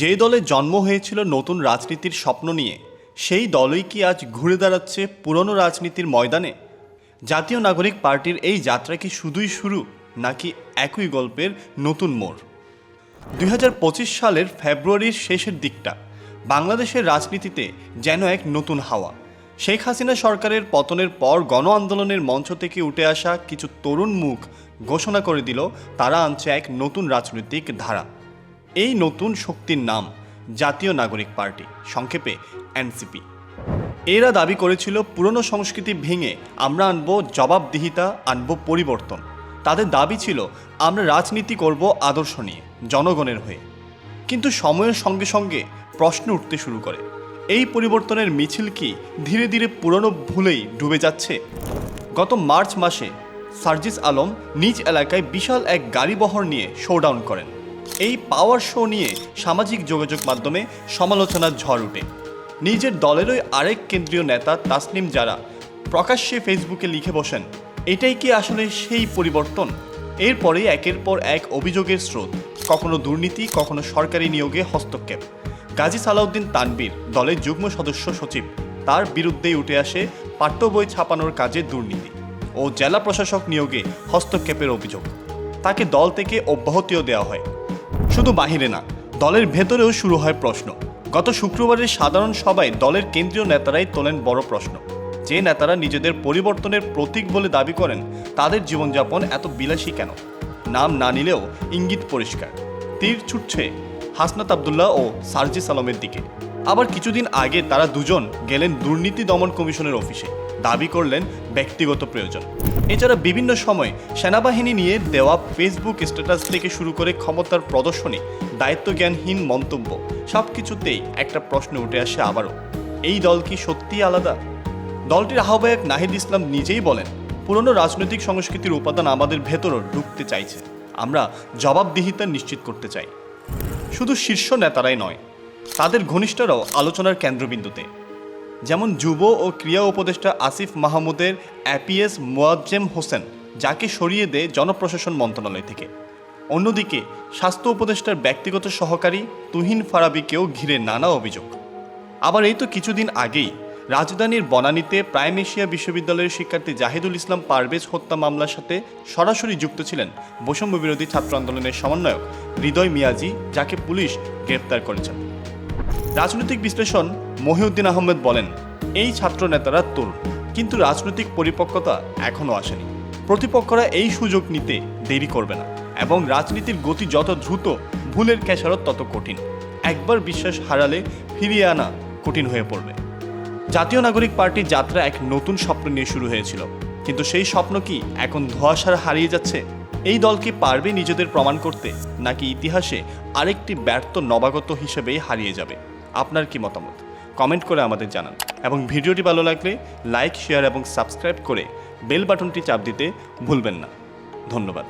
যে দলে জন্ম হয়েছিল নতুন রাজনীতির স্বপ্ন নিয়ে, সেই দলই কি আজ ঘুরে দাঁড়াচ্ছে পুরনো রাজনীতির ময়দানে? জাতীয় নাগরিক পার্টির এই যাত্রা কি শুধুই শুরু, নাকি একই গল্পের নতুন মোড়? দু হাজার পঁচিশ সালের ফেব্রুয়ারির শেষের দিকটা, বাংলাদেশের রাজনীতিতে যেন এক নতুন হাওয়া। শেখ হাসিনা সরকারের পতনের পর গণ আন্দোলনের মঞ্চ থেকে উঠে আসা কিছু তরুণ মুখ ঘোষণা করে দিল, তারা আনছে এক নতুন রাজনৈতিক ধারা। এই নতুন শক্তির নাম জাতীয় নাগরিক পার্টি, সংক্ষেপে এনসিপি। এরা দাবি করেছিল, পুরনো সংস্কৃতি ভেঙে আমরা আনব জবাবদিহিতা, আনব পরিবর্তন। তাদের দাবি ছিল, আমরা রাজনীতি করব আদর্শ নিয়ে, জনগণের হয়ে। কিন্তু সময়ের সঙ্গে সঙ্গে প্রশ্ন উঠতে শুরু করে, এই পরিবর্তনের মিছিল কি ধীরে ধীরে পুরনো ভুলেই ডুবে যাচ্ছে? গত মার্চ মাসে সার্জিস আলম নিজ এলাকায় বিশাল এক গাড়ি বহর নিয়ে শোডাউন করেন। এই পাওয়ার শো নিয়ে সামাজিক যোগাযোগ মাধ্যমে সমালোচনার ঝড় উঠে। নিজের দলেরই আরেক কেন্দ্রীয় নেতা তাসনিম যারা প্রকাশ্যে ফেসবুকে লিখে বসেন, এটাই কি আসলে সেই পরিবর্তন? এরপরেই একের পর এক অভিযোগের স্রোত। কখনো দুর্নীতি, কখনো সরকারি নিয়োগে হস্তক্ষেপ। গাজী সালাউদ্দিন তানবীর দলের যুগ্ম সদস্য সচিব, তার বিরুদ্ধেই উঠে আসে পাঠ্য বই ছাপানোর কাজে দুর্নীতি ও জেলা প্রশাসক নিয়োগে হস্তক্ষেপের অভিযোগ। তাকে দল থেকে অব্যাহতিও দেওয়া হয়। শুধু বাহিরে না, দলের ভেতরেও শুরু হয় প্রশ্ন। গত শুক্রবারের সাধারণ সভায় দলের কেন্দ্রীয় নেতারাই তোলেন বড় প্রশ্ন। যে নেতারা নিজেদের পরিবর্তনের প্রতীক বলে দাবি করেন, তাদের জীবনযাপন এত বিলাসী কেন? নাম না নিলেও ইঙ্গিত পরিষ্কার। তীর ছুটছে হাসনাত আবদুল্লাহ ও সার্জিস আলমের দিকে। আবার কিছুদিন আগে তারা দুজন গেলেন দুর্নীতি দমন কমিশনের অফিসে। দাবি করলেন ব্যক্তিগত প্রয়োজন। এছাড়া বিভিন্ন সময় সেনাবাহিনী নিয়ে দেওয়া ফেসবুক স্ট্যাটাস থেকে শুরু করে ক্ষমতার প্রদর্শনী, দায়িত্বজ্ঞানহীন মন্তব্য সব কিছুতেই একটা প্রশ্ন উঠে আসে আবারও। এই দল কি সত্যিই আলাদা? দলটির আহ্বায়ক নাহিদ ইসলাম নিজেই বলেন, পুরনো রাজনৈতিক সংস্কৃতির উপাদান আমাদের ভেতরও ঢুকতে চাইছে। আমরা জবাবদিহিতা নিশ্চিত করতে চাই। শুধু শীর্ষ নেতারাই নয়, তাদের ঘনিষ্ঠরাও আলোচনার কেন্দ্রবিন্দুতে। যেমন যুব ও ক্রিয়া উপদেষ্টা আসিফ মাহমুদের অ্যাপিএস মোয়াজ্জেম হোসেন, যাকে সরিয়ে দেয় জনপ্রশাসন মন্ত্রণালয় থেকে। অন্যদিকে, স্বাস্থ্য উপদেষ্টার ব্যক্তিগত সহকারী তুহিন ফারাবিকেও ঘিরে নানা অভিযোগ। আবার এই তো কিছুদিন আগেই রাজধানীর বনানীতে প্রাইম এশিয়া বিশ্ববিদ্যালয়ের শিক্ষার্থী জাহিদুল ইসলাম পারভেজ হত্যা মামলার সাথে সরাসরি যুক্ত ছিলেন বৈষম্য বিরোধী ছাত্র আন্দোলনের সমন্বয়ক হৃদয় মিয়াজি, যাকে পুলিশ গ্রেপ্তার করেছেন রাজনৈতিক বিশ্লেষণ মহিউদ্দিন আহমেদ বলেন, এই ছাত্র নেতারা তরুণ, কিন্তু রাজনৈতিক পরিপক্কতা এখনও আসেনি। প্রতিপক্ষরা এই সুযোগ নিতে দেরি করবে না এবং রাজনীতির গতি যত দ্রুত, ভুলের খেসারত তত কঠিন। একবার বিশ্বাস হারালে ফিরিয়ে আনা কঠিন হয়ে পড়বে। জাতীয় নাগরিক পার্টির যাত্রা এক নতুন স্বপ্ন নিয়ে শুরু হয়েছিল। কিন্তু সেই স্বপ্ন কি এখন ধোঁয়াশার হারিয়ে যাচ্ছে? এই দল কি পারবে নিজেদের প্রমাণ করতে, নাকি ইতিহাসে আরেকটি ব্যর্থ নবাগত হিসেবেই হারিয়ে যাবে? আপনার কি মতামত? কমেন্ট করে আমাদের জানান। এবং ভিডিওটি ভালো লাগলে লাইক, শেয়ার এবং সাবস্ক্রাইব করে বেল বাটনটি চাপ দিতে ভুলবেন না। ধন্যবাদ।